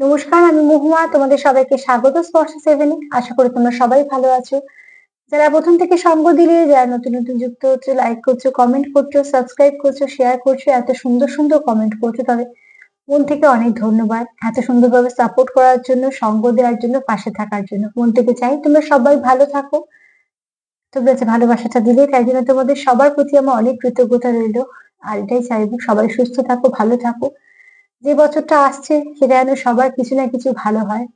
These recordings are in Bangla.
নমস্কার, আমি মহুয়া, তোমাদের সবাইকে স্বাগত স্পর্শ সেভেনে আশা করি তোমরা সবাই ভালো আছো। যারা প্রথম থেকে সঙ্গ দিলে, যারা নতুন নতুন যুক্ত হচ্ছে লাইক করছ কমেন্ট করছ সাবস্ক্রাইব করছ শেয়ার করছ, এত সুন্দর সুন্দর কমেন্ট করছ, তবে মন থেকে অনেক ধন্যবাদ। এত সুন্দরভাবে সাপোর্ট করার জন্য, সঙ্গ দেওয়ার জন্য, পাশে থাকার জন্য। মন থেকে চাই তোমরা সবাই ভালো থাকো। তোমরা যে ভালোবাসাটা দিলে তাই জন্য তোমাদের সবার প্রতি আমার অনেক কৃতজ্ঞতা রইল। আর এটাই চাইব, সবাই সুস্থ থাকো, ভালো থাকো। যে বছরটা আসছে সেটা যেন সবার কিছু না কিছু ভালো হয়।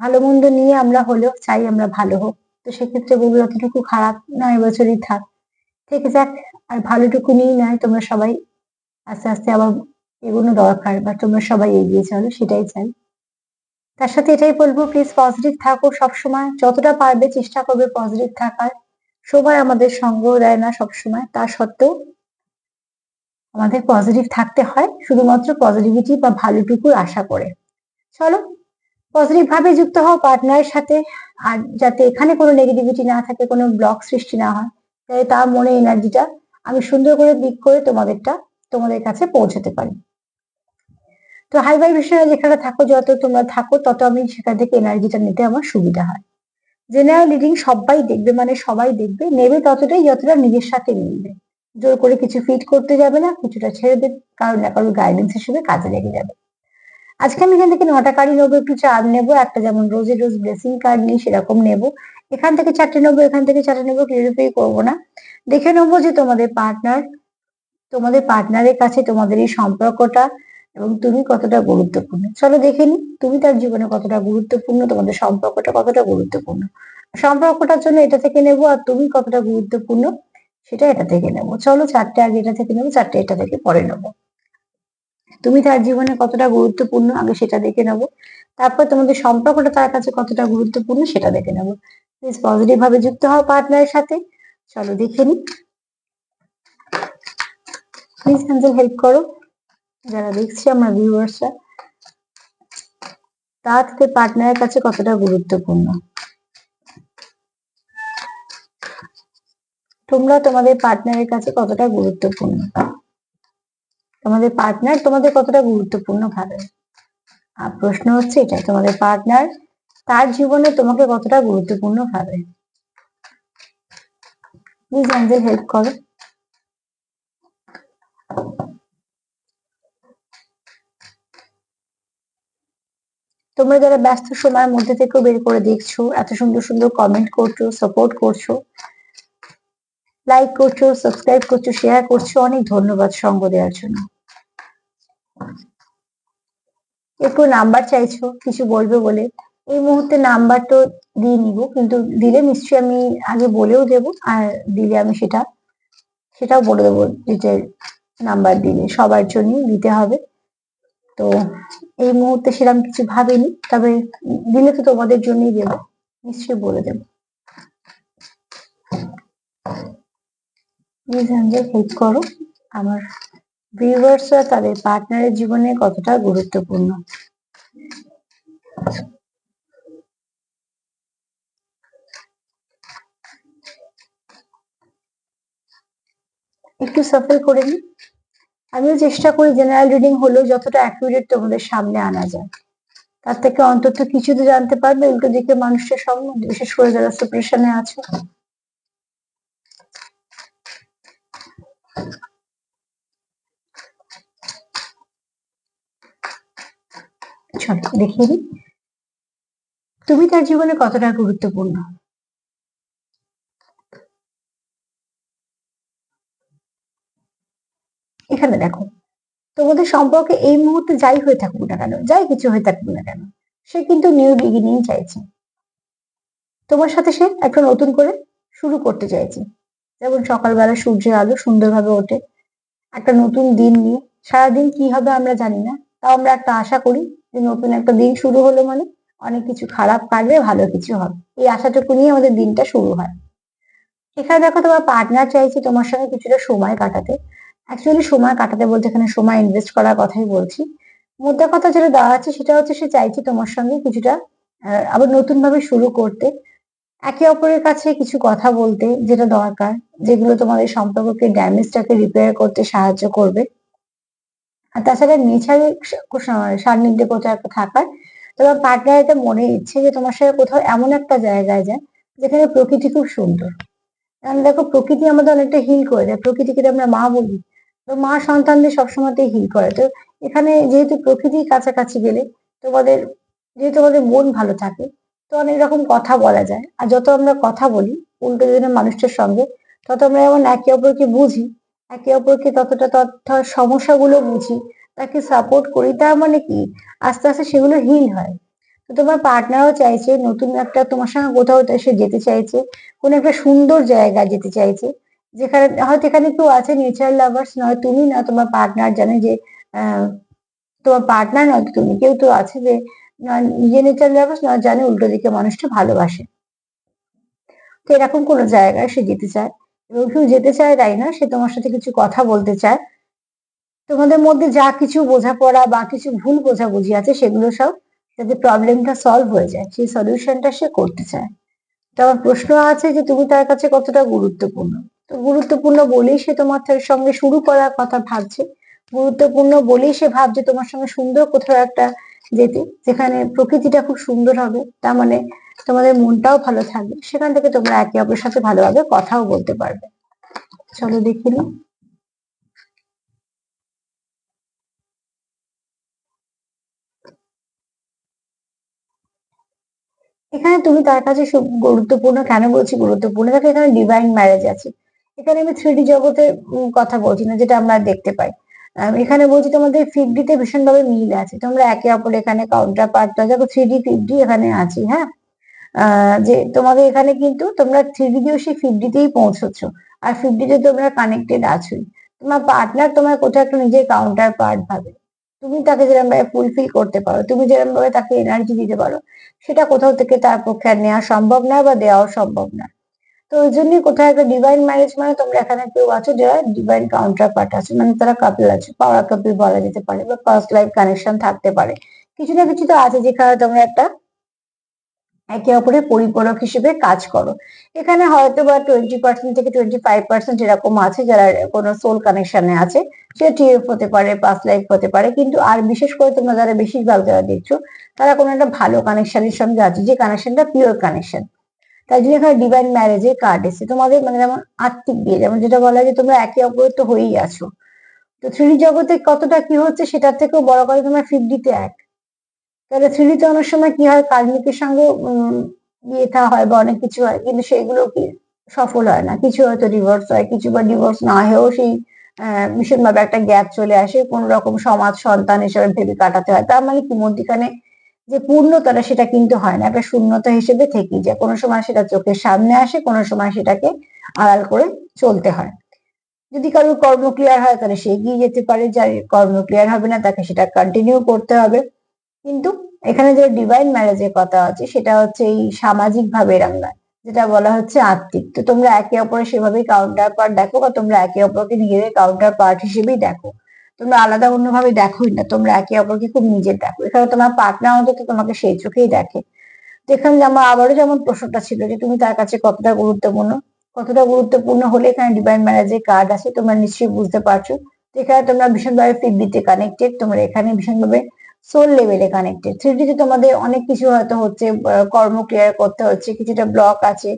ভালো মন্দ নিয়ে আমরা হলেও চাই আমরা ভালো হোক। তো সেক্ষেত্রে বলব, যতটুকু খারাপ নয় বছরই থাক, থেকে যাক, আর ভালোটুকু নিয়ে নয়, তোমরা সবাই আস্তে আস্তে আবার এগুলো দরকার বা তোমরা সবাই এগিয়ে চলো, সেটাই চাই। তার সাথে এটাই বলব প্লিজ পজিটিভ থাকো সবসময়। যতটা পারবে চেষ্টা করবে পজিটিভ থাকার। সবাই আমাদের সঙ্গ দেয় না সবসময়। তা সত্ত্বেও আমাদের পজিটিভ থাকতে হয়, শুধুমাত্র পজিটিভিটি বা ভালোটুকুর আশা করে। চলো পজিটিভ ভাবে যুক্ত হও পার্টনারের সাথে, আর যাতে এখানে কোনো নেগেটিভিটি না থাকে, কোনো ব্লক সৃষ্টি না হয় তাই তার মনে এনার্জিটা আমি সুন্দর করে দিক করে তোমাদেরটা, তোমাদের কাছে পৌঁছাতে পারি। তো হাই ভাইব্রেশনে যেখানে থাকো, যত তোমরা থাকো, তত আমি সেখান থেকে এনার্জিটা নিতে আমার সুবিধা হয়। জেনারেল রিডিং সবাই দেখবে মানে সবাই দেখবে, নেবে ততটাই যতটা নিজের সাথে মিলবে। জোর করে কিছু ফিট করতে যাবে না, কিছুটা ছেড়ে দেবে, কারণ না কারোর গাইডেন্স হিসেবে কাজে লেগে যাবে। আজকে আমি এখান থেকে নটা কার্ডই নেব, একটু চার নেব, একটা যেমন রোজে রোজ ব্লেসিং কার্ড নেই সেরকম নেব। এখান থেকে চারটে নেব, এখান থেকে চারটে নেব ক্লিয়ারিফাই করব না। দেখে নেব যে তোমাদের পার্টনার তোমাদের পার্টনারের কাছে তোমাদের এই সম্পর্কটা এবং তুমি কতটা গুরুত্বপূর্ণ। চলো দেখে নি, তুমি তার জীবনে কতটা গুরুত্বপূর্ণ, তোমাদের সম্পর্কটা কতটা গুরুত্বপূর্ণ। সম্পর্কটার জন্য এটা থেকে নেব আর তুমি কতটা গুরুত্বপূর্ণ সেটা এটা থেকে নেব। চলো চারটে আগে এটা থেকে নেব, চারটে এটা থেকে পরে নেব। তুমি তার জীবনে কতটা গুরুত্বপূর্ণ আগে সেটা দেখে নেব। তারপর তোমাদের সম্পর্কটা তার কাছে কতটা গুরুত্বপূর্ণ সেটা দেখে নেব। প্লিজ পজিটিভ ভাবে যুক্ত হও পার্টনারের সাথে। চলো দেখে নি। প্লিজ হেল্প করো। যারা দেখছি আমার ভিউয়ার্সরা তার পার্টনারের কাছে কতটা গুরুত্বপূর্ণ? তোমরা তোমাদের পার্টনারের কাছে কতটা গুরুত্বপূর্ণ? তোমাদের পার্টনার তোমাদের কতটা গুরুত্বপূর্ণ ভাবে? আর প্রশ্ন হচ্ছে এটা তোমাদের পার্টনার তার জীবনে তোমাকে কতটা গুরুত্বপূর্ণ ভাবে? প্লিজ অ্যাঞ্জেল হেল্প করো। তোমরা যারা ব্যস্ত সময়ের মধ্যে থেকেও বের করে দেখছ, এত সুন্দর সুন্দর কমেন্ট করছ সাপোর্ট করছ লাইক করছ সাবস্ক্রাইব করছ শেয়ার করছ, অনেক ধন্যবাদ সঙ্গ দেওয়ার জন্য। একটু নাম্বার চাইছো, কিছু বলবে বলে। এই মুহূর্তে নাম্বার তো দিয়ে নিব, কিন্তু দিলে নিশ্চয়ই আমি আগে বলেও দেব, আর দিলে আমি সেটা, সেটাও বলে দেবো ডিটেল নাম্বার দিলে, সবার জন্যই দিতে হবে। তো এই মুহূর্তে সেরকম কিছু ভাবিনি, তবে দিলে তো তোমাদের জন্যই দেবো, নিশ্চয়ই বলে দেবো। প্লিজ অ্যাঞ্জেল হেল্প করো। আমার ভিউয়ার্সরা তাদের পার্টনারের জীবনে কতটা গুরুত্বপূর্ণ? একটু সাফল করে নিই আমিও চেষ্টা করি জেনারেল রিডিং হলেও যতটা অ্যাকুরেট তোমাদের সামনে আনা যায়। তার থেকে অন্তত কিছু তো জানতে পারবে উল্টো দিকে মানুষের সম্বন্ধে বিশেষ করে যারা সুপ্রেশনে আছে। চলো দেখিয়ে দিই। তুমি তার জীবনে কতটা গুরুত্বপূর্ণ? এখানে দেখো, তোমাদের সম্পর্কে এই মুহূর্তে যাই হয়ে থাকুক না কেন, যাই কিছু হয়ে থাকুক না কেন, সে কিন্তু নিউ বিগিনিং চাইছে। তোমার সাথে সে একটা নতুন করে শুরু করতে চাইছে। যেমন সকালবেলা সূর্যের আলো সুন্দরভাবে ওঠে। একটা নতুন দিন নিয়ে। সারাদিন কি হবে আমরা জানি না। তাও আমরা একটা আশা করি যে নতুন একটা দিন শুরু হলো মানে অনেক কিছু খারাপ কাটবে, ভালো কিছু হবে। এই আশাটুকু নিয়ে আমাদের দিনটা শুরু হয়। এখানে দেখো তোমার পার্টনার চাইছে তোমার সঙ্গে কিছুটা সময় কাটাতে। অ্যাকচুয়ালি সময় কাটাতে বলতে এখানে সময় ইনভেস্ট করার কথাই বলছি। মুদ্রা কথা যেটা দেওয়া আছে সেটা হচ্ছে সে চাইছে তোমার সঙ্গে কিছুটা আবার নতুন ভাবে শুরু করতে। একে অপরের কাছে কিছু কথা বলতে যেটা দরকার, যেগুলো তোমাদের সম্পর্ককে ড্যামেজটাকে রিপেয়ার করতে সাহায্য করবে। আর তাছাড়া নেচারের সান্নিধ্যে কোথাও একটা থাকার, তোমার পার্টনার মনে ইচ্ছে যে তোমার সাথে কোথাও এমন একটা জায়গায় যায় যেখানে প্রকৃতি খুব সুন্দর। কারণ দেখো, প্রকৃতি আমাদের অনেকটা হিল করে দেয়। প্রকৃতিকে আমরা মা বলি। তো মা সন্তানদের সবসময়তেই হিল করে। তো এখানে যেহেতু প্রকৃতির কাছাকাছি গেলে তোমাদের, যেহেতু আমাদের মন ভালো থাকে তো অনেক রকম কথা বলা যায়। আর যত আমরা কথা বলি, উল্টো দিনের মানুষটার সঙ্গে, তত আমরা যেমন একে অপরকে বুঝি, একে অপরকে ততটা তথ্য, সমস্যাগুলো বুঝি, তাকে সাপোর্ট করি তার মানে কি? আস্তে আস্তে সেগুলো হিল হয়। তো তোমার পার্টনারও চাইছে, নতুন একটা তোমার সঙ্গে কোথাও সে যেতে চাইছে, কোনো একটা সুন্দর জায়গায় যেতে চাইছে, যেখানে হয়তো এখানে কেউ আছে নেচার লাভার্স নয় তুমি না তোমার পার্টনার জানে যে তোমার পার্টনার নয়, তুমি কেউ তো আছে যে নিজে নেচার লাভার্স নয় জানে উল্টো দিকে মানুষটা ভালোবাসে। তো এরকম কোনো জায়গায় সে যেতে চায়। এবং শুধু যেতে চায় তাই না, সে তোমার সাথে কিছু কথা বলতে চায়। তোমাদের মধ্যে যা কিছু বোঝাপড়া বা কিছু ভুল বোঝাবুঝি আছে, সেগুলো সব যাতে প্রবলেমটা সলভ হয়ে যায়। সেই সলিউশনটা সে করতে চায়। তো আমার প্রশ্ন আছে যে, তুমি তার কাছে কতটা গুরুত্বপূর্ণ? তো গুরুত্বপূর্ণ বলেই সে তোমার সঙ্গে শুরু করার কথা ভাবছে। গুরুত্বপূর্ণ বলেই সে ভাবছে তোমার সঙ্গে সুন্দর কোথাও একটা যেতে, যেখানে প্রকৃতিটা খুব সুন্দর হবে, তার মানে তোমাদের মনটাও ভালো থাকবে। সেখান থেকে তোমরা একে অপরের সাথে ভালোভাবে কথাও বলতে পারবে। চলো দেখি নিই এখানে তুমি তার কাছে গুরুত্বপূর্ণ কেন বলছি গুরুত্বপূর্ণ? দেখো এখানে ডিভাইন ম্যারেজ আছে। এখানে আমি থ্রি জগতের কথা বলছি না, যেটা আমরা দেখতে পাই। এখানে বলছি তোমাদের ফিফডিতে ভীষণভাবে মিল আছে। তোমরা একে অপর এখানে কাউন্টার পার্ট দেখো থ্রি ডি ফিফডি এখানে আছে হ্যাঁ? যে তোমাদের এখানে কিন্তু তোমরা থ্রি ডি দিয়েও সেই ফিফডিতেই পৌঁছচ্ছ, আর ফিফডিতে তোমরা কানেক্টেড আছোই। তোমার পার্টনার তোমার কোথাও একটা নিজের কাউন্টার পার্ট ভাবে। তুমি তাকে যেরকম ভাবে ফুলফিল করতে পারো, তুমি যেরকম ভাবে তাকে এনার্জি দিতে পারো, সেটা কোথাও থেকে তার পক্ষে আর নেওয়া সম্ভব না বা দেওয়াও সম্ভব না। তো ওই জন্যই কোথাও একটা ডিভাইন ম্যারেজ মানে তোমরা এখানে কেউ আছো যারা ডিভাইন কাউন্টার পার্ট আছে মানে তারা কাপল আছে পাওয়ার কাপল বলা যেতে পারে বা ফার্স্ট লাইফ কানেকশন থাকতে পারে। কিছু না কিছু তো আছে যেখানে তোমরা একটা একে অপরের পরিপূরক হিসেবে কাজ করো। এখানে হয়তো বা টোয়েন্টি পার্সেন্ট থেকে টোয়েন্টি ফাইভ পার্সেন্ট এরকম আছে যারা কোনো সোল কানেকশনে আছে, সে টিএফ হতে পারে পাস লাইফ হতে পারে, কিন্তু আর বিশেষ করে তোমরা যারা বেশিরভাগ যারা দেখছ, তারা কোনো একটা ভালো কানেকশনের সঙ্গে আছে যে কানেকশনটা পিওর কানেকশন তাই জন্য এখানে ডিভাইন ম্যারেজের কার্ড এসেছে। তোমাদের মানে যেমন আত্মিক বিয়ে যেমন যেটা বলা হয় যে তোমরা একে অপরের তো হয়েই আছো। তো থ্রি জগতে কতটা কি হচ্ছে সেটার থেকেও বড় কথা তোমরা ফিফটিতে এক। তাহলে থ্রিডিতে অনেক সময় কি হয় কার্মিকের সঙ্গে বিয়ে থা হয় বা অনেক কিছু হয়, কিন্তু সেগুলো কি সফল হয় না। কিছু হয়তো ডিভোর্স হয়, কিছু বা ডিভোর্স না হয়েও সেই ভীষণভাবে একটা গ্যাপ চলে আসে। কোন রকম সমাজ সন্তান হিসেবে ভেবে কাটাতে হয়। তার মানে কি, মধ্যিখানে যে পূর্ণতাটা সেটা কিন্তু হয় না। একটা শূন্যতা হিসেবে থেকেই যায়। কোনো সময় সেটা চোখের সামনে আসে, কোনো সময় সেটাকে আড়াল করে চলতে হয়। যদি কারোর কর্ম ক্লিয়ার হয়, তাহলে সে এগিয়ে যেতে পারে। যার কর্ম ক্লিয়ার হবে না, তাকে সেটা কন্টিনিউ করতে হবে। কিন্তু এখানে যে ডিভাইন ম্যারেজের কথা আছে, সেটা হচ্ছে এই সামাজিক ভাবে রান্না, যেটা বলা হচ্ছে আত্মিক। তো তোমরা একে অপরের সেভাবেই কাউন্টার পার্ট দেখো, বা তোমরা একে অপরকে নিজেদের কাউন্টার পার্ট হিসেবেই দেখো। তোমরা আলাদা অন্যভাবে দেখোই না, তোমরা একে অপরকে খুব নিজের দেখো। এখানে তোমার পার্টনার অন্তত তোমাকে সেই চোখেই দেখে। তো এখানে আমার আবারও যেমন প্রশ্নটা ছিল যে তুমি তার কাছে কতটা গুরুত্বপূর্ণ কতটা গুরুত্বপূর্ণ হলে এখানে ডিভাইন ম্যারেজের কার্ড আছে, তোমরা নিশ্চয়ই বুঝতে পারছ। তো এখানে তোমরা ভীষণভাবে ফিডবিতে কানেক্টেড তোমরা এখানে ভীষণভাবে সোল লেভেলে কানেক্টেড থ্রিডিতে তোমাদের অনেক কিছু হয়তো হচ্ছে কর্ম ক্লিয়ার করতে হচ্ছে, কিছুটা ব্লক আছে,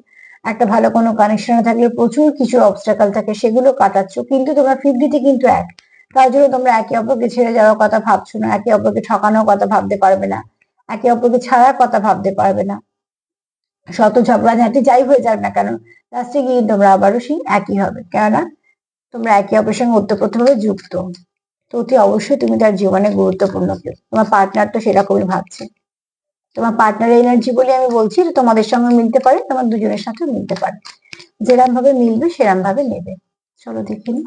একটা ভালো কোনো কানেকশনে থাকলে প্রচুর কিছু অবস্টাকাল থাকে, সেগুলো কাটাচ্ছ, কিন্তু তোমরা ফিফটিতে কিন্তু এক। তার জন্য তোমরা একে অপরকে ছেড়ে যাওয়ার কথা ভাবছ না, একে অপরকে ঠকানোর কথা ভাবতে পারবে না, একে অপরকে ছাড়ার কথা ভাবতে পারবে না। শত ঝগড়াঝাঁটি যাই হয়ে যাক না কেন লাস্টে গিয়ে তোমরা আবারও সেই একই হবে। কেননা তোমরা একে অপরের সঙ্গে ওতপ্রোতভাবে যুক্ত। তো অতি অবশ্যই তুমি তার জীবনে গুরুত্বপূর্ণ কেউ। তোমার পার্টনার তো সেরকমই ভাবছে। তোমার পার্টনারের এনার্জি বলে আমি বলছি তোমাদের সঙ্গে মিলতে পারে, তোমার দুজনের সাথে মিলতে পারে। যেরকম ভাবে মিলবে সেরকম ভাবে নেবে। চলো দেখে নি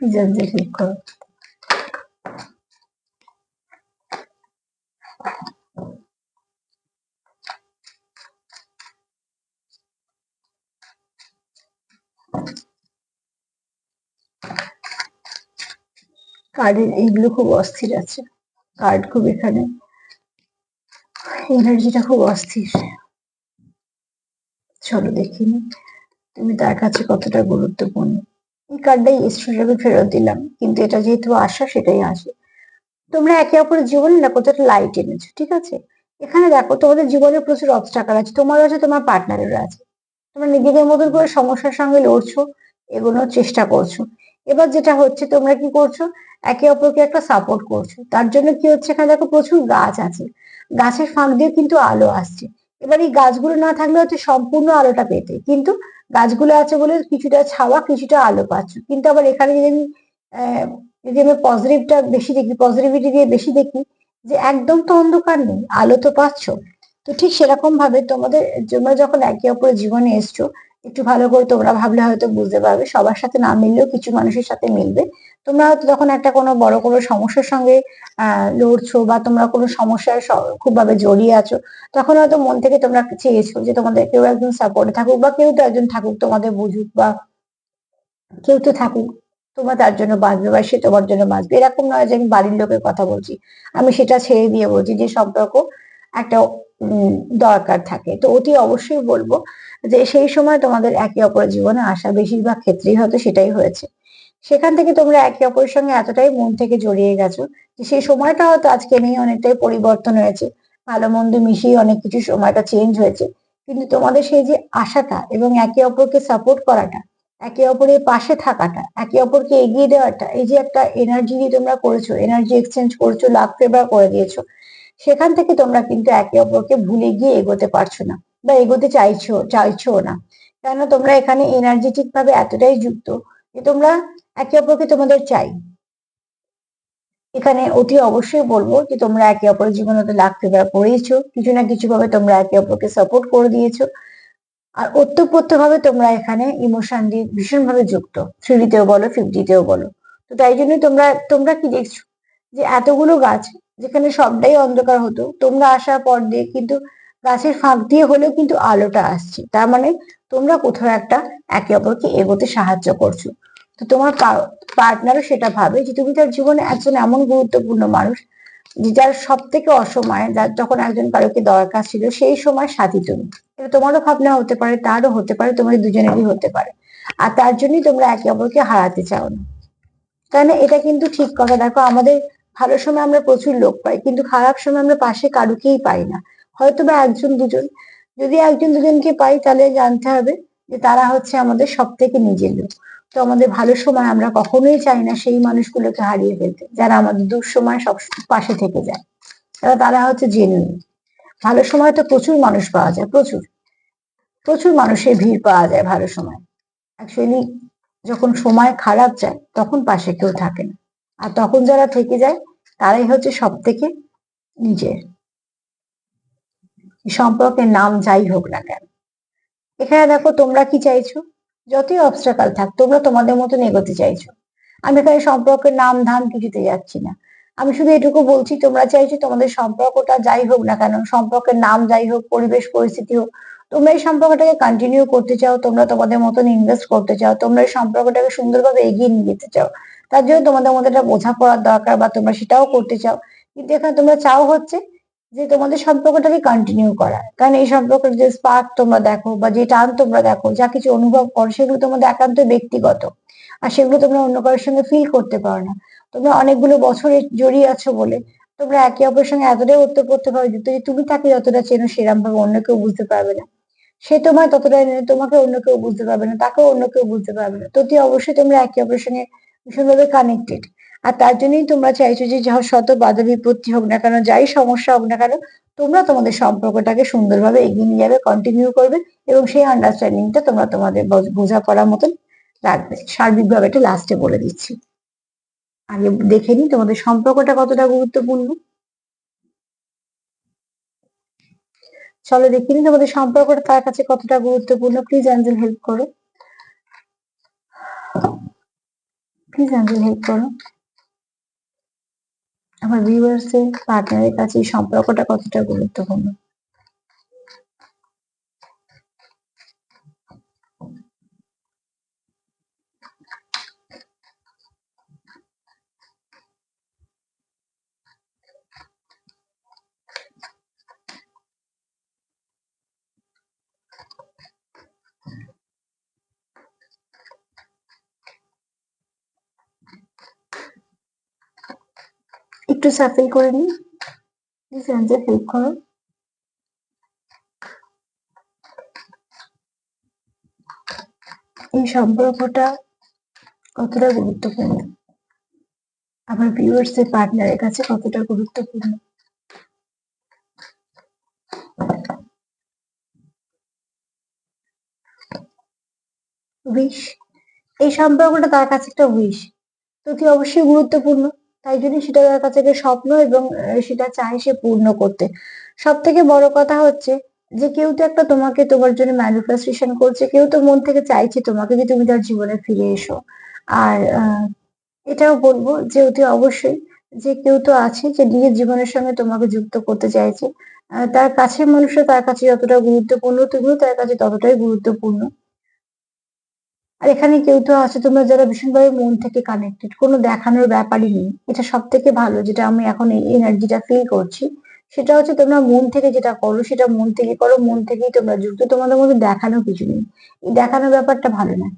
জলদি ক্লিক করো কার্ডের এইগুলো খুব অস্থির আছে। কার্ড খুব এখানে এনার্জিটা খুব অস্থির। চলো দেখিনি। তুমি তার কাছে কতটা গুরুত্বপূর্ণ? এই কার্ডটাই ঈশ্বরকে ফেরত দিলাম। কিন্তু এটা যেহেতু আশা সেটাই আসে। তোমরা একে অপরের জীবনে না কতটা লাইট এনেছো, ঠিক আছে? এখানে দেখো, তোমাদের জীবনে প্রচুর অবস্ট্রাকাল আছে। তোমার আছে, তোমার পার্টনারেরও আছে। তোমরা নিজেদের মতন করে সমস্যার সঙ্গে লড়ছো, এগোনোর চেষ্টা করছ। এবার যেটা হচ্ছে, তোমরা কি করছ? একে অপরকে একটা সাপোর্ট করছ। তার জন্য কি হচ্ছে, এখানে দেখো প্রচুর গাছ আছে। গাছের ফাঁক দিয়ে কিন্তু আলো আসছে। এবার এই গাছগুলো না থাকলে হচ্ছে সম্পূর্ণ আলোটা পেতে। কিন্তু গাছগুলো আছে বলে কিছুটা ছাওয়া, কিছুটা আলো পাচ্ছ। কিন্তু আবার এখানে যদি আমি যদি আমি পজিটিভটা বেশি দেখি পজিটিভিটি দিয়ে বেশি দেখি, যে একদম তো অন্ধকার নেই, আলো তো পাচ্ছ। তো ঠিক সেরকম ভাবে তোমাদের তোমরা যখন একে অপরের জীবনে এসছো একটু ভালো করে তোমরা ভাবলে হয়তো বুঝতে পারবে। সবার সাথে না মিললেও কিছু মানুষের সাথে মিলবে। তোমরা হয়তো তখন একটা কোনো বড় কোনো সমস্যার সঙ্গে লড়ছো বা তোমরা কোনো সমস্যায় খুবভাবে জড়িয়ে আছো, তখন হয়তো মন থেকে তোমরা চেয়েছো যে তোমাদের কেউ একজন সাপোর্টে থাকুক বা কেউ তো একজন থাকুক, তোমাদের বুঝুক বা কেউ তো থাকুক, তোমরা তার জন্য বাঁচবে বা সে তোমার জন্য বাঁচবে। এরকম নয় যে আমি বাড়ির লোকের কথা বলছি। আমি সেটা ছেড়ে দিয়ে বলছি যে সম্পর্ক একটা দরকার থাকে। তো অতি অবশ্যই বলব যে সেই সময় তোমাদের একে অপরের জীবনে আসা বেশিরভাগ ক্ষেত্রেই হয়তো সেটাই হয়েছে। সেখান থেকে তোমরা একে অপরের সঙ্গে এতটাই মন থেকে জড়িয়ে গেছো যে সেই সময়টা হয়তো আজকে নিয়ে অনেকটাই পরিবর্তন হয়েছে। ভালো মন্দ মিশিয়ে অনেক কিছু সময়টা চেঞ্জ হয়েছে। কিন্তু তোমাদের সেই যে আশাটা এবং একে অপরকে সাপোর্ট করাটা, একে অপরের পাশে থাকাটা, একে অপরকে এগিয়ে দেওয়াটা, এই যে একটা এনার্জি দিয়ে তোমরা করেছ এনার্জি এক্সচেঞ্জ করেছ, লাভ ফেভার করে দিয়েছ সেখান থেকে তোমরা কিন্তু একে অপরকে ভুলে গিয়ে এগোতে পারছ না বা এগোতে চাইছো চাইছো না। কেন তোমরা এখানে এনার্জেটিক ভাবে এতটাই যুক্ত যে তোমরা একে অপরকে তোমাদের চাই। এখানে অতি অবশ্যই বলব যে তোমরা একে অপরের জীবনে তো লাভ ফেভার কিছু না কিছু ভাবে তোমরা একে অপরকে সাপোর্ট করে দিয়েছ। আর ওতপ্রোত ভাবে তোমরা এখানে ইমোশন দিয়ে ভীষণ ভাবে যুক্ত থ্রিডিতেও বলো ফিফটিতেও বলো। তো তাই জন্য তোমরা তোমরা কি দেখছ? যে এতগুলো গাছ যেখানে সবটাই অন্ধকার হতো, তোমরা আসার পর দিয়ে কিন্তু গাছের ফাঁক দিয়ে হলেও কিন্তু আলোটা আসছে। তার মানে তোমরা কোথাও একটা একে অপরকে এগোতে সাহায্য করছ। তো তোমার পার্টনারও সেটা ভাবে যে তুমি তার জীবনে একজন এমন গুরুত্বপূর্ণ মানুষ যে যার সব থেকে অসময়, যার যখন একজন কারোকে দরকার ছিল সেই সময় সাথী তুমি। এটা তোমারও ভাবনা হতে পারে, তারও হতে পারে তোমার দুজনেরই হতে পারে। আর তার জন্যই তোমরা একে অপরকে হারাতে চাও না। কারণ এটা কিন্তু ঠিক কথা। দেখো, আমাদের ভালো সময় আমরা প্রচুর লোক পাই, কিন্তু খারাপ সময় আমরা পাশে কারুকেই পাই না। হয়তো বা একজন দুজন, যদি একজন দুজনকে পাই তাহলে জানতে হবে যে তারা হচ্ছে আমাদের সব থেকে নিজের লোক। তো আমাদের ভালো সময় আমরা কখনোই চাই না সেই মানুষগুলোকে হারিয়ে ফেলতে, যারা আমাদের দুঃসময় সব পাশে থেকে যায়। তারা তারা হচ্ছে জেনুইন ভালো সময় তো প্রচুর মানুষ পাওয়া যায়, প্রচুর। প্রচুর মানুষের ভিড় পাওয়া যায় ভালো সময়। অ্যাকচুয়ালি যখন সময় খারাপ যায়, তখন পাশে কেউ থাকে না। আর তখন যারা থেকে যায়, তারাই হচ্ছে সব থেকে নিজের সম্পর্কের নাম যাই হোক না কেন। এখানে দেখো তোমরা কি চাইছো? যতই অবস্ট্রাকাল থাক, তোমরা তোমাদের মতন এগোতে চাইছো। আমি এখানে সম্পর্কের নাম ধাম কিছুতে যাচ্ছি না। আমি শুধু এটুকু বলছি, তোমরা চাইছো তোমাদের সম্পর্কটা যাই হোক না কেন, সম্পর্কের নাম যাই হোক, পরিবেশ, পরিস্থিতি হোক তোমরা এই সম্পর্কটাকে কন্টিনিউ করতে চাও, তোমরা তোমাদের মতন ইনভেস্ট করতে চাও, তোমরা এই সম্পর্কটাকে সুন্দরভাবে এগিয়ে নিয়ে যেতে চাও, তার জন্য তোমাদের মধ্যে একটা বোঝাপড়ার দরকার বা তোমরা সেটাও করতে চাও। কিন্তু এখানে তোমরা চাও হচ্ছে যে তোমাদের সম্পর্কটাকে কন্টিনিউ করা। কারণ এই সম্পর্কের যে স্পার্ক তোমরা দেখো বা যে টান তোমরা দেখো, যা কিছু অনুভব করো, সেগুলো তোমাদের একান্ত ব্যক্তিগত। আর সেগুলো তোমরা অন্য কারোর সঙ্গে ফিল করতে পারো না। তোমরা অনেকগুলো বছরে জড়িয়ে আছো বলে তোমরা একে অপরের সঙ্গে এতটাই ওতপ্রোত ভাবে যুক্ত যে তুমি তাকে যতটা চেনো সেরকম ভাবে অন্য কেউ বুঝতে পারবে না। সে তোমায় ততটা নেই, তোমাকে অন্য কেউ বুঝতে পারবে না তাকেও অন্য কেউ বুঝতে পারবে না। তো অবশ্যই তোমরা একে অপরের সঙ্গে ভীষণভাবে কানেক্টেড আর তার জন্যই তোমরা চাইছো যে যা শত বাধা বিপত্তি হোক না কেন যাই সমস্যা হোক না কেন তোমরা তোমাদের সম্পর্কটাকে সুন্দরভাবে এগিয়ে নিয়ে যাবে কন্টিনিউ করবে এবং সেই আন্ডারস্ট্যান্ডিংটা তোমরা তোমাদের বোঝ- বোঝাপড়ার মতন রাখবে। সার্বিকভাবে এটা লাস্টে বলে দিচ্ছি। আগে দেখে নিই তোমাদের সম্পর্কটা কতটা গুরুত্বপূর্ণ। চলো দেখিনি তোমাদের সম্পর্কটা তার কাছে কতটা গুরুত্বপূর্ণ। প্লিজ অ্যাঞ্জেল হেল্প করো। প্লিজ অ্যাঞ্জেল হেল্প করো। আমার ভিউয়ার্স এর পার্টনারের কাছে এই সম্পর্কটা কতটা গুরুত্বপূর্ণ। একটু সাফাই করে নিই। প্লিজ হেল্প করো। এই সম্পর্কটা কতটা গুরুত্বপূর্ণ? আমার ভিউয়ার্স এর পার্টনারের কাছে কতটা গুরুত্বপূর্ণ? উইশ এই সম্পর্কটা তার কাছে একটা উইশ তো কি অবশ্যই গুরুত্বপূর্ণ? তাই জন্য সেটা তার কাছে একটা স্বপ্ন এবং সেটা চায় সে পূর্ণ করতে। সব থেকে বড় কথা হচ্ছে যে, কেউ তো একটা তোমাকে তোমার জন্য ম্যানিফেস্টেশন করছে, কেউ তো মন থেকে চাইছে তোমাকে যে, তুমি তার জীবনে ফিরে এসো। আর এটাও বলব যে, অতি অবশ্যই যে, কেউ তো আছে যে, নিজের জীবনের সঙ্গে তোমাকে যুক্ত করতে চাইছে। তার কাছের মানুষরা তার কাছে যতটা গুরুত্বপূর্ণ তুমিও তার কাছে ততটাই গুরুত্বপূর্ণ। আর এখানে কেউ তো আছে, তোমরা যারা ভীষণভাবে মন থেকে কানেক্টেড কোনো দেখানোর ব্যাপারই নেই। এটা সব থেকে ভালো, যেটা আমি এখন এই এনার্জিটা ফিল করছি। সেটা হচ্ছে তোমরা মন থেকে যেটা করো, সেটা মন থেকে করো, মন থেকেই তোমরা যুক্ত। তোমাদের মধ্যে দেখানো কিছু নেই। এই দেখানোর ব্যাপারটা ভালো না।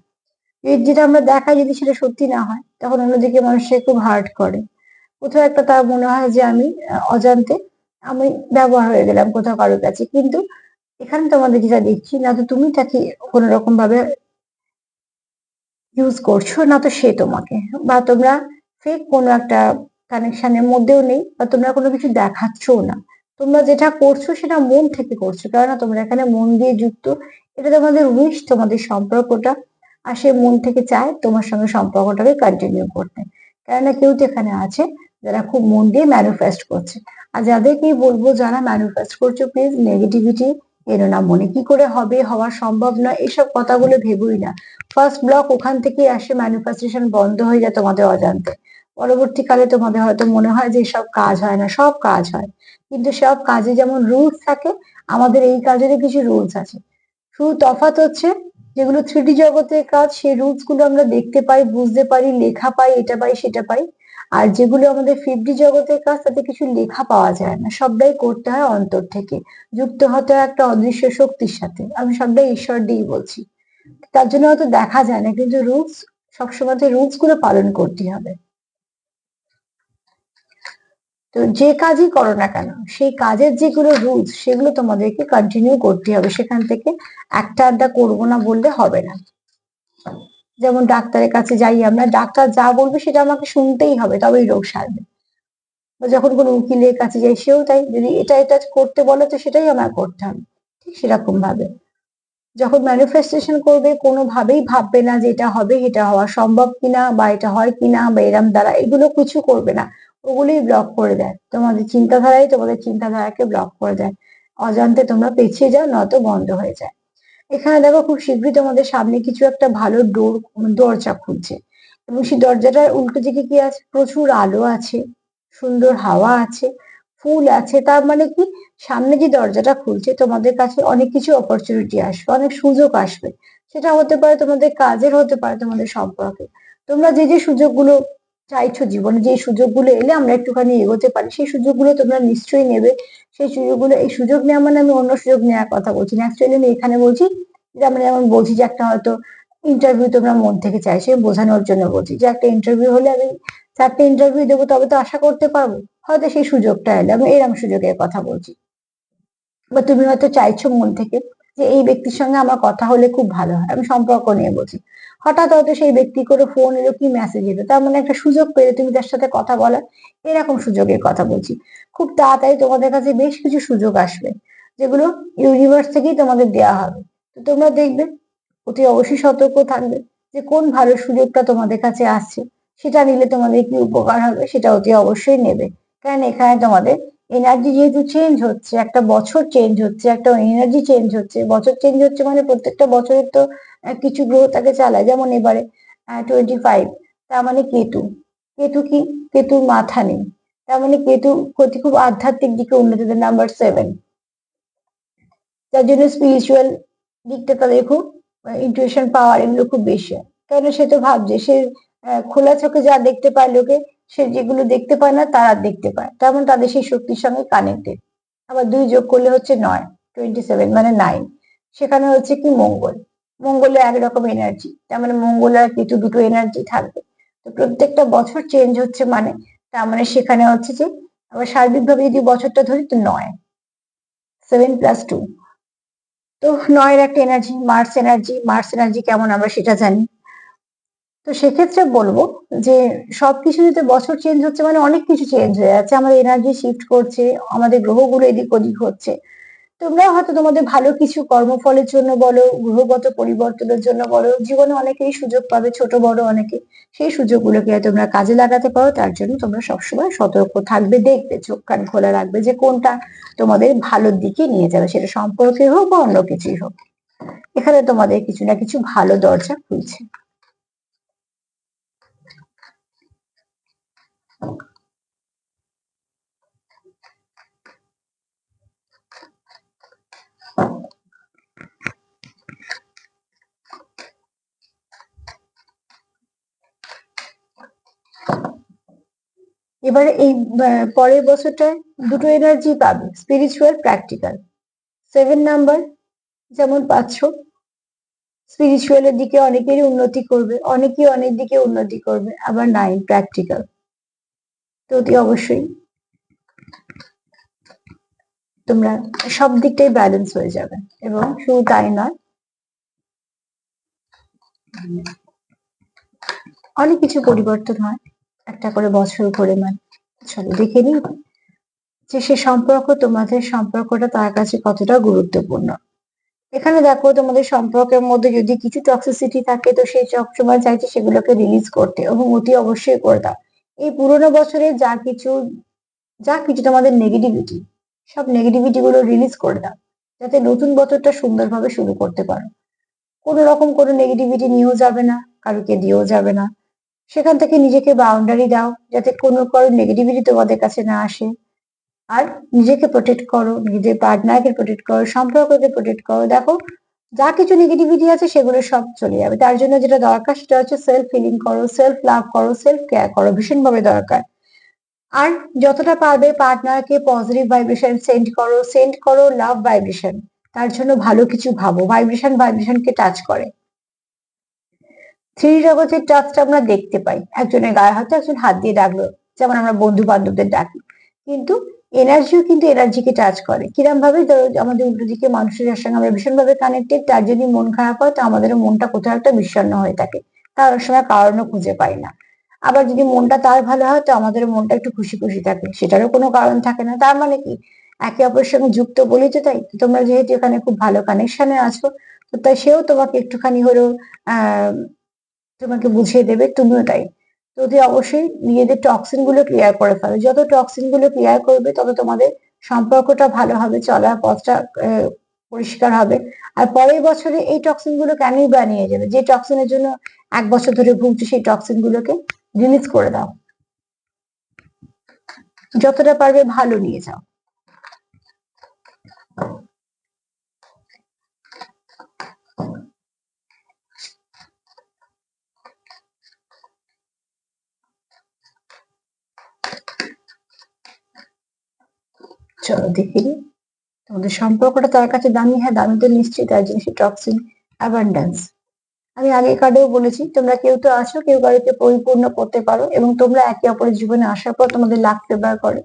যেটা আমরা দেখাই যদি সেটা সত্যি না হয়, তখন অন্যদিকে মানুষকে খুব হার্ট করে। কোথাও একটা তার মনে হয় যে আমি অজান্তে আমি ব্যবহার হয়ে গেলাম কোথাও কারোর কাছে। কিন্তু এখানে তোমাদের যেটা দেখছি, না তো তুমি তাকে কোনো রকম ভাবে ইউজ করছ, না তো সে তোমাকে। বা তোমরা ফেক কোনো একটা কানেকশনের মধ্যেও নেই, বা তোমরা কোনো কিছু দেখাচ্ছও না। তোমরা যেটা করছ সেটা মন থেকে করছ, কেননা তোমরা এখানে মন দিয়ে যুক্ত। এটা তোমাদের উইশ তোমাদের সম্পর্কটা। আর সে মন থেকে চায় তোমার সঙ্গে সম্পর্কটাকে কন্টিনিউ করতে। কেননা কেউ তো এখানে আছে যারা খুব মন দিয়ে ম্যানিফেস্ট করছে। আর যাদেরকেই বলব যারা ম্যানিফেস্ট করছ প্লিজ নেগেটিভিটি এনো না। মনে কি করে হবে, হওয়া সম্ভব না এসব কথাগুলো ভেবই না। ফার্স্ট ব্লক ওখান থেকেই আসে ম্যানিফেস্টেশন বন্ধ হয়ে যায় তোমাদের অজান্তে। পরবর্তীকালে তোমাদের হয়তো মনে হয় যে সব কাজ হয় না, সব কাজ হয়। কিন্তু সব কাজে যেমন রুলস থাকে, আমাদের এই কাজেরও কিছু রুলস আছে। শুধু তফাৎ হচ্ছে যেগুলো থ্রিডি জগতের কাজ, সেই রুলসগুলো আমরা দেখতে পাই, বুঝতে পারি, লেখা পাই, এটা পাই, সেটা পাই। আর যেগুলো আমাদের ফিফটি জগতের কাজ, তাতে কিছু লেখা পাওয়া যায় না। সবটাই করতে হয় অন্তর থেকে। যুক্ত হতে হয় একটা অদৃশ্য শক্তির সাথে। আমি সবটাই ঈশ্বর দিয়েই বলছি। তার জন্য হয়তো দেখা যায় না, কিন্তু রুলস সবসময় তো রুলসগুলো পালন করতে হবে। তো যে কাজই করো না কেন, সেই কাজের যেগুলো রুলস সেগুলো তোমাদেরকে কন্টিনিউ করতে হবে। সেখান থেকে একটা আড্ডা করব না বললে হবে না। যেমন ডাক্তারের কাছে যাই আমরা, ডাক্তার যা বলবে সেটা আমাকে শুনতেই হবে, তবেই রোগ সারবে। যখন কোনো উকিলের কাছে যাই, সেও তাই, যদি এটা এটা করতে বলে তো সেটাই আমার করতে হবে। ঠিক সেরকম ভাবে যখন ম্যানিফেস্টেশন করবে, কোনোভাবেই ভাববে না যে এটা হবে, এটা হওয়া সম্ভব কিনা বা এটা হয় কিনা বা এরম দ্বারা এগুলো কিছু করবে না। ওগুলোই ব্লক করে দেয়। তোমাদের চিন্তাধারাই তোমাদের চিন্তাধারাকে ব্লক করে দেয়। অজান্তে তোমরা পেছিয়ে যাও, নয়তো বন্ধ হয়ে যায়। এখানে দেখো খুব শীঘ্রই তোমাদের সামনে কিছু একটা ভালো ডোর, দরজা খুলছে। এবং সেই দরজাটার উল্টো দিকে কি আছে? প্রচুর আলো আছে, সুন্দর হাওয়া আছে। ফুল আছে, তার মানে কি? সামনে যে দরজাটা খুলছে, তোমাদের কাছে অনেক কিছু অপরচুনিটি আসবে, অনেক সুযোগ আসবে। সেটা হতে পারে তোমাদের কাজের, হতে পারে তোমাদের সম্পর্কে। তোমরা যে যে সুযোগগুলো চাইছো জীবনে, যে সুযোগগুলো এলে আমরা একটুখানি এগোতে পারি, সেই সুযোগগুলো তোমরা নিশ্চয়ই নেবে। সেই সুযোগগুলো, এই সুযোগ নেওয়া মানে আমি অন্য সুযোগ নেওয়ার কথা বলছি না। অ্যাকচুয়ালি আমি এখানে বলছি যে আমরা যেমন বলছি যে একটা হয়তো ইন্টারভিউ তোমরা মন থেকে চাইছো বোঝানোর জন্য বলছি। যে একটা ইন্টারভিউ হলে আমি চারটে ইন্টারভিউ দেবো, তবে তো আশা করতে পারব। হয়তো সেই সুযোগটা এলে, আমি এরকম সুযোগের কথা বলছি। বা তুমি হয়তো চাইছো মন থেকে যে এই ব্যক্তির সঙ্গে আমার কথা হলে খুব ভালো হয়, আমি সম্পর্ক নিয়ে বলছি। হঠাৎ হয়তো সেই ব্যক্তি করে ফোন এলো, কি মেসেজ এলো? তার মানে একটা সুযোগ পেলে তুমি তার সাথে কথা বলার এরকম সুযোগের কথা বলছি। খুব তাড়াতাড়ি তোমাদের কাছে বেশ কিছু সুযোগ আসবে, যেগুলো ইউনিভার্স থেকেই তোমাদের দেওয়া হবে। তো তোমরা দেখবে, অতি অবশ্যই সতর্ক থাকবে যে কোন ভালো সুযোগটা তোমাদের কাছে আসছে, সেটা নিলে তোমাদের কি উপকার হবে, সেটা অতি অবশ্যই নেবে। কারণ এখানে তোমাদের এনার্জি যেহেতু চেঞ্জ হচ্ছে, একটা বছর চেঞ্জ হচ্ছে, একটা এনার্জি চেঞ্জ হচ্ছে। বছর চেঞ্জ হচ্ছে মানে প্রত্যেকটা বছরের তো কিছু গ্রহ তাকে চালায়। যেমন এবারে টোয়েন্টি ফাইভ তার মানে কেতু। কেতু কি? কেতুর মাথা নেই। তার মানে কেতু ক্ষতি খুব আধ্যাত্মিক দিকে উন্নতি নাম্বার সেভেন যার জন্য স্পিরিচুয়াল দিকটা তাদের খুব ইন্টুয়েশন পাওয়ার এগুলো খুব বেশি কেন সে তো ভাবছে, সে খোলা চোখে যা দেখতে পায় লোকে সে যেগুলো দেখতে পায় না, তারা দেখতে পায়। তেমন মানে তাদের সেই শক্তির সঙ্গে কানেক্টেড আবার দুই যোগ করলে হচ্ছে নয় টোয়েন্টি সেভেন মানে নাইন সেখানে হচ্ছে কি মঙ্গল। মঙ্গলে একরকম এনার্জি তার মানে মঙ্গল আর কেতু দুটো এনার্জি থাকবে। তো প্রত্যেকটা বছর চেঞ্জ হচ্ছে মানে তার মানে সেখানে হচ্ছে যে, আবার সার্বিকভাবে যদি বছরটা ধরি তো নয়। সেভেন প্লাস টু তো নয়ের একটা energy Mars energy Mars energy কেমন আমরা সেটা জানি। তো সেক্ষেত্রে বলব যে সবকিছু যদি বছর চেঞ্জ হচ্ছে মানে অনেক কিছু চেঞ্জ হয়ে যাচ্ছে। আমাদের এনার্জি শিফট করছে, আমাদের গ্রহগুলো এদিক ওদিক হচ্ছে। তোমরা হয়তো তোমাদের ভালো কিছু কর্মফলের জন্য বলো, গ্রহগত পরিবর্তনের জন্য বলো, জীবনে অনেকেই সুযোগ পাবে, ছোট, বড় অনেকে। সেই সুযোগগুলোকে তোমরা কাজে লাগাতে পারো, তার জন্য তোমরা সবসময় সতর্ক থাকবে, দেখবে, চোখ, কান খোলা রাখবে যে কোনটা তোমাদের ভালোর দিকে নিয়ে যাবে। সেটা সম্পর্কে হোক বা অন্য কিছুই হোক। এখানে তোমাদের কিছু না কিছু ভালো দরজা খুলছে। এবারে এই পরের বছরটায় দুটো এনার্জি পাবে স্পিরিচুয়াল প্র্যাকটিক্যাল সেভেন নাম্বার যেমন পাচ্ছ স্পিরিচুয়ালের দিকে অনেকেরই উন্নতি করবে, অনেকেই অনেক দিকে উন্নতি করবে, আবার নাইন প্র্যাকটিক্যাল তো অতি অবশ্যই তোমরা সব দিকটাই ব্যালেন্স হয়ে যাবে, এবং শুধু তাই নয়, অনেক কিছু পরিবর্তন হয়। একটা করে বছর ঘুরে মানে চলো দেখে নিই যে সে সম্পর্ক, তোমাদের সম্পর্কটা তার কাছে কতটা গুরুত্বপূর্ণ। এখানে দেখো তোমাদের সম্পর্কের মধ্যে যদি কিছু টক্সিসিটি থাকে, তো সেই সবসময় চাইছে সেগুলোকে রিলিজ করতে এবং অতি অবশ্যই করে দাও। এই পুরোনো বছরে যা কিছু যা কিছু তোমাদের নেগেটিভিটি সব নেগেটিভিটি গুলো রিলিজ করে দাও। যাতে নতুন বছরটা সুন্দরভাবে শুরু করতে পারো। কোনো রকম কোনো নেগেটিভিটি নিয়েও যাবে না, কারোকে দিয়েও যাবে না। সেখান থেকে নিজেকে বাউন্ডারি দাও, যাতে কোনো কারও নেগেটিভিটি তোমাদের কাছে না আসে। আর নিজেকে প্রোটেক্ট করো নিজের পার্টনারকে প্রোটেক্ট করো, সম্পর্ককে প্রোটেক্ট করো। দেখো, যা কিছু নেগেটিভিটি আছে সেগুলো সব চলে যাবে। তার জন্য যেটা দরকার সেটা হচ্ছে সেলফ ফিলিং করো সেলফ লাভ করো সেলফ কেয়ার করো, ভীষণভাবে দরকার। আর যতটা পারবে পার্টনারকে পজিটিভ ভাইব্রেশন সেন্ড করো সেন্ড করো লাভ ভাইব্রেশন তার জন্য ভালো কিছু ভাবো। ভাইব্রেশন ভাইব্রেশনকে টাচ করে। থ্রি জগতের টাচটা আমরা দেখতে পাই। একজনের গায়ে হয়তো একজন হাত দিয়ে ডাকলো, যেমন আমরা বন্ধু বান্ধবদের ডাকি। কিন্তু এনার্জিও কিন্তু এনার্জিকে টাচ করে। কিরম ভাবে আমাদের উল্টো দিকে মানুষের সঙ্গে আমরা ভীষণভাবে কানেক্টেড তার যদি মন খারাপ হয়, তো আমাদের মনটা কোথাও একটা বিষণ্ণ হয়ে থাকে। তার অনেক সময় কারণও খুঁজে পাই না। আবার যদি মনটা তার ভালো হয়, তো আমাদের মনটা একটু খুশি খুশি থাকে। সেটারও কোনো কারণ থাকে না। তার মানে কি? একে অপরের সঙ্গে যুক্ত বলি তো তাই। তোমরা যেহেতু এখানে খুব ভালো কানেকশনে আছো, তো তাই সেও তোমাকে একটুখানি হলেও, আহ তোমাকে বুঝিয়ে দেবে, তুমিও তাই। অতি অবশ্যই নিজেদের টক্সিনগুলো ক্লিয়ার করে ফেলো। যত টক্সিনগুলো ক্লিয়ার করবে, তত তোমাদের সম্পর্কটা ভালো হবে, চলার পথটা পরিষ্কার হবে। আর পরের বছরে এই টক্সিনগুলো কেনই বা নিয়ে যাবে? যে টক্সিনের জন্য এক বছর ধরে ভুগছো, সেই টক্সিন গুলোকে রিলিজ করে দাও। যতটা পারবে ভালো নিয়ে যাও। চলো দেখে নিই। তোমাদের সম্পর্কটা তার কাছে দামি হ্যাঁ দামি তো নিশ্চয়ই তার জন্য সে টক্সিন অ্যাবান্ডেন্স আমি আগে কার্ডেও বলেছি, তোমরা কেউ তো আছো কেউ কারোকে পরিপূর্ণ করতে পারো, এবং তোমরা একে অপরের জীবনে আসার পর তোমাদের লাখ ফেভার করে।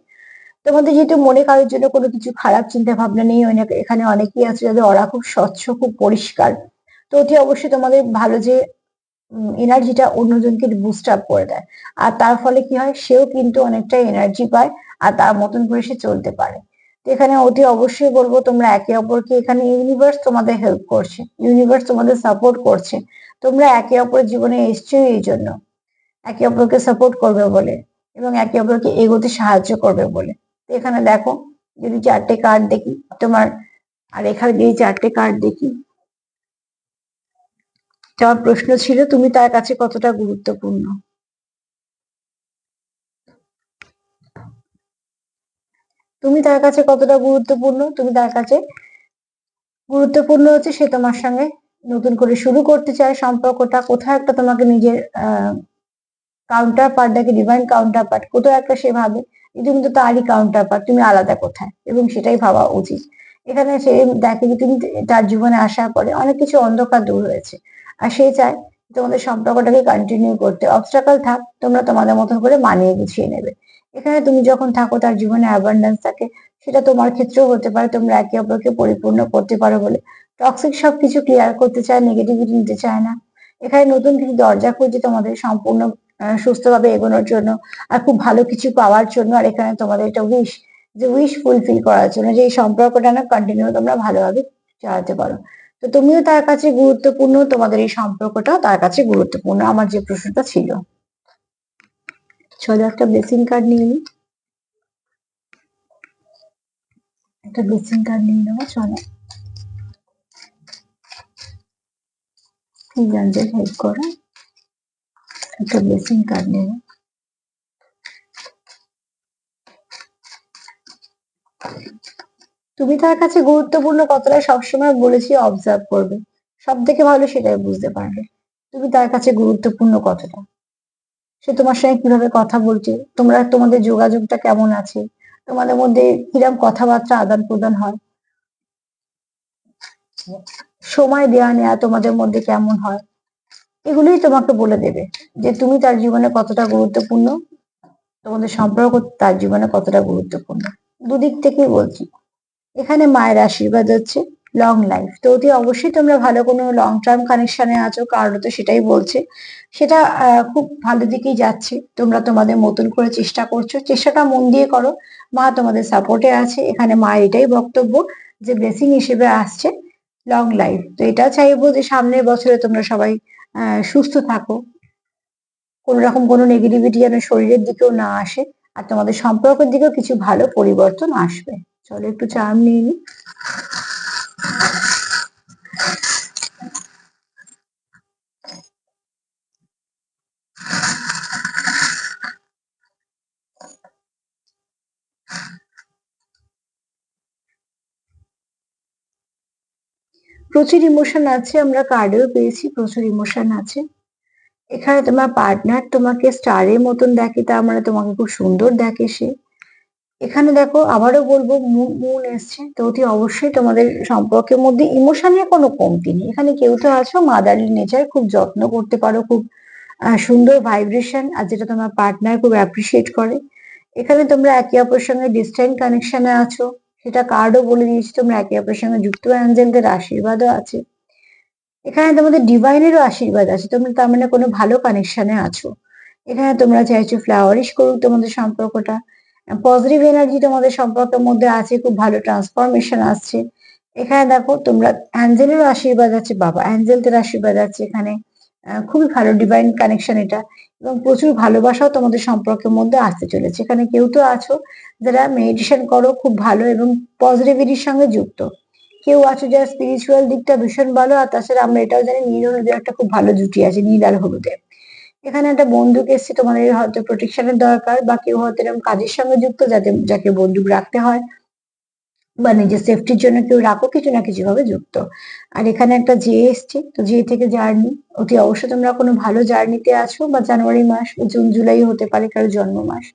তোমাদের যেহেতু মনে কারোর জন্য কোনো কিছু খারাপ চিন্তা ভাবনা নেই অনেক এখানে অনেকেই আছে যাদের ওরা খুব স্বচ্ছ, খুব পরিষ্কার। তো অতি অবশ্যই তোমাদের ভালো যে এনার্জিটা অন্যজনকে বুস্ট আপ করে দেয়। আর তার ফলে কি হয়, সেও কিন্তু অনেকটা এনার্জি পায়। আর তার মতন করে সে চলতে পারে। তো এখানে অতি অবশ্যই বলব, তোমরা একে অপরকে এখানে ইউনিভার্স তোমাদের হেল্প করছে ইউনিভার্স তোমাদের সাপোর্ট করছে। তোমরা একে অপরের জীবনে এসছো এই জন্য। একে অপরকে সাপোর্ট করবে বলে এবং একে অপরকে এগোতে সাহায্য করবে বলে। তো এখানে দেখো, যদি চারটে কার্ড দেখি, তোমার আর এখানে যদি চারটে কার্ড দেখি, তোমার প্রশ্ন ছিল, তুমি তার কাছে কতটা গুরুত্বপূর্ণ? তুমি তার কাছে কতটা গুরুত্বপূর্ণ? তুমি তার কাছে গুরুত্বপূর্ণ হচ্ছে সে তোমার সঙ্গে নতুন করে শুরু করতে চায় সম্পর্কটা। কোথাও একটা তোমাকে নিজের কাউন্টার পার্ট দেখে ডিভাইন কাউন্টার পার্ট কোথাও একটা সে ভাবে তুমি তো তারই কাউন্টার পার্ট তুমি আলাদা কোথায়? এবং সেটাই ভাবা উচিত। এখানে সে দেখে যে তুমি তার জীবনে আসার পরে অনেক কিছু অন্ধকার দূর হয়েছে। আর সে চায় তোমাদের সম্পর্কটাকে কন্টিনিউ করতে। অবস্ট্রাকল থাক, তোমরা তোমাদের মতন করে মানিয়ে গুছিয়ে নেবে। এখানে তুমি যখন থাকো, তার জীবনে অ্যাবান্ডেন্স থাকে। সেটা তোমার ক্ষেত্রেও হতে পারে, তোমরা একে অপরকে পরিপূর্ণ করতে পারো বলে। টক্সিক সবকিছু ক্লিয়ার করতে চায় নেগেটিভিটি নিতে চায় না। এখানে নতুন কিছু দরজা খুঁজছে তোমাদের সম্পূর্ণ সুস্থভাবে এগোনোর জন্য আর খুব ভালো কিছু পাওয়ার জন্য আর এখানে তোমাদের একটা উইশ যে উইশ ফুলফিল করার জন্য, যে এই সম্পর্কটা না কন্টিনিউ তোমরা ভালোভাবে চালাতে পারো। তো তুমিও তার কাছে গুরুত্বপূর্ণ, তোমাদের এই সম্পর্কটাও তার কাছে গুরুত্বপূর্ণ, আমার যে প্রশ্নটা ছিল। চলো একটা ব্লেসিং কার্ড নিয়ে নিই একটা ব্লেসিং কার্ড নিয়ে নেব, চলো। জানতে হেল্প করো। একটা ব্লেসিং কার্ড নেব। তুমি তার কাছে গুরুত্বপূর্ণ কতটা সবসময় বলেছি অবজার্ভ করবে। সব থেকে ভালো সেটাই বুঝতে পারবে। তুমি তার কাছে গুরুত্বপূর্ণ কতটা সে তোমার সঙ্গে কীভাবে কথা বলছে? তোমরা, তোমাদের যোগাযোগটা কেমন আছে? তোমাদের মধ্যে কিরম কথাবার্তা আদান প্রদান হয়? সময় দেওয়া নেওয়া তোমাদের মধ্যে কেমন হয়? এগুলোই তোমাকে বলে দেবে যে তুমি তার জীবনে কতটা গুরুত্বপূর্ণ, তোমাদের সম্পর্ক তার জীবনে কতটা গুরুত্বপূর্ণ। দুদিক থেকেই বলছি। এখানে মায়ের আশীর্বাদ হচ্ছে। লং লাইফ তো অতি অবশ্যই তোমরা ভালো কোনো লং টার্ম কানেকশনে আছো, কারণ তো সেটাই বলছে। সেটা খুব ভালো দিকেই যাচ্ছে। তোমরা তোমাদের মতন করে চেষ্টা করছ। চেষ্টাটা মন দিয়ে করো। মা তোমাদের সাপোর্টে আছে। এখানে মায়ের এটাই বক্তব্য যে ব্লেসিং হিসেবে আসছে লং লাইফ তো এটা চাইব যে সামনের বছরে তোমরা সবাই সুস্থ থাকো। কোনো রকম কোনো নেগেটিভিটি যেন শরীরের দিকেও না আসে আর তোমাদের সম্পর্কের দিকেও কিছু ভালো পরিবর্তন আসবে। চলো একটু চার্ম নিয়ে নিই প্রচুর ইমোশন আছে, আমরা কার্ডেও পেয়েছি, প্রচুর ইমোশন আছে। এখানে তোমার পার্টনার তোমাকে স্টারের মতন দেখে, তার মানে তোমাকে খুব সুন্দর দেখে সে। এখানে দেখো, আবারও বলব মুন এসছে, তো অতি অবশ্যই তোমাদের সম্পর্কের মধ্যে ইমোশনের কোনো কমতি নেই। এখানে কেউ তো আছো মাদারলি নেচার খুব যত্ন করতে পারো, খুব সুন্দর ভাইব্রেশন আর যেটা তোমার পার্টনার খুব অ্যাপ্রিসিয়েট করে। এখানে তোমরা একে অপরের সঙ্গে ডিস্ট্যান্ট কানেকশনে আছো। সেটা কার্ডও বলে দিয়েছি, তোমরা একে অপরের সঙ্গে যুক্ত অ্যাঞ্জেলদের আশীর্বাদও আছে। এখানে তোমাদের ডিভাইনেরও আশীর্বাদ আছে, তোমরা তার মানে কোনো ভালো কানেকশনে আছো। এখানে তোমরা চাইছো ফ্লাওয়ারিশ করুক তোমাদের সম্পর্কটা। পজিটিভ এনার্জি তোমাদের সম্পর্কের মধ্যে আছে, খুব ভালো ট্রান্সফরমেশন আসছে। এখানে দেখো, তোমরা অ্যাঞ্জেলেরও আশীর্বাদ আছে, বাবা অ্যাঞ্জেলদের আশীর্বাদ আছে এখানে। খুবই ভালো ডিভাইন কানেকশন এটা। এবং প্রচুর ভালোবাসাও তোমাদের সম্পর্কের মধ্যে আসতে চলেছে। এখানে কেউ তো আছো যারা মেডিটেশন করো, খুব ভালো এবং পজিটিভিটির সঙ্গে যুক্ত। কেউ আছো যারা স্পিরিচুয়াল দিকটা ভীষণ ভালো, আর তাছাড়া আমরা এটাও জানি নীল হলুদের একটা খুব ভালো জুটি আছে, নীল আর হলুদে। এখানে একটা বন্দুক এসছে, তোমাদের হয়তো প্রোটেকশনের দরকার বা কেউ হয়তো এরকম কাজের সঙ্গে যুক্ত যাতে, যাকে বন্দুক রাখতে হয়। বা নিজের সেফটির জন্য কেউ রাখো কিছু না কিছু ভাবে যুক্ত। আর এখানে একটা জে এসছে, তো জে থেকে জার্নি অতি অবশ্যই তোমরা কোনো ভালো জার্নিতে আছো বা জানুয়ারি মাস জুন, জুলাই হতে পারে কারও জন্ম মাস।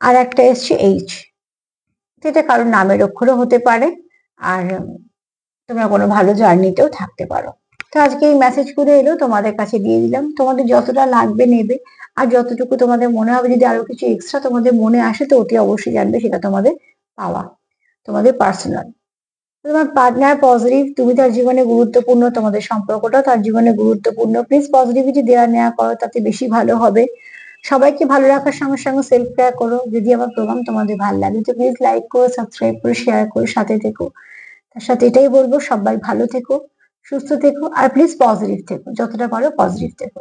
আর একটা এসছে এইচ এটা কারোর নামের অক্ষরও হতে পারে, আর তোমরা কোনো ভালো জার্নিতেও থাকতে পারো। তো আজকে এই মেসেজ করে এলো, তোমাদের কাছে দিয়ে দিলাম। তোমাদের যতটা লাগবে নেবে, আর যতটুকু তোমাদের মনে হবে, যদি আরও কিছু এক্সট্রা তোমাদের মনে আসে, তো অতি অবশ্যই জানবে, সেটা তোমাদের পাওয়া। তোমাদের পার্সোনাল তোমার পার্টনার পজিটিভ তুমি তার জীবনে গুরুত্বপূর্ণ তোমাদের সম্পর্কটা, তার জীবনে গুরুত্বপূর্ণ। প্লিজ পজিটিভিটি দেওয়া নেওয়া করো, তাতে বেশি ভালো হবে। সবাইকে ভালো রাখার সঙ্গে সঙ্গে সেলফ কেয়ার করো। যদি আমার প্রোগ্রাম তোমাদের ভালো লাগে, তো প্লিজ লাইক করো সাবস্ক্রাইব করে শেয়ার করো, সাথে থেকো। তার সাথে এটাই বলব, সবাই ভালো থেকো, সুস্থ থেকো, আর প্লিজ পজিটিভ থেকো। যতটা পারো পজিটিভ থেকো।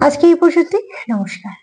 আজকে এই পর্যন্তই। নমস্কার।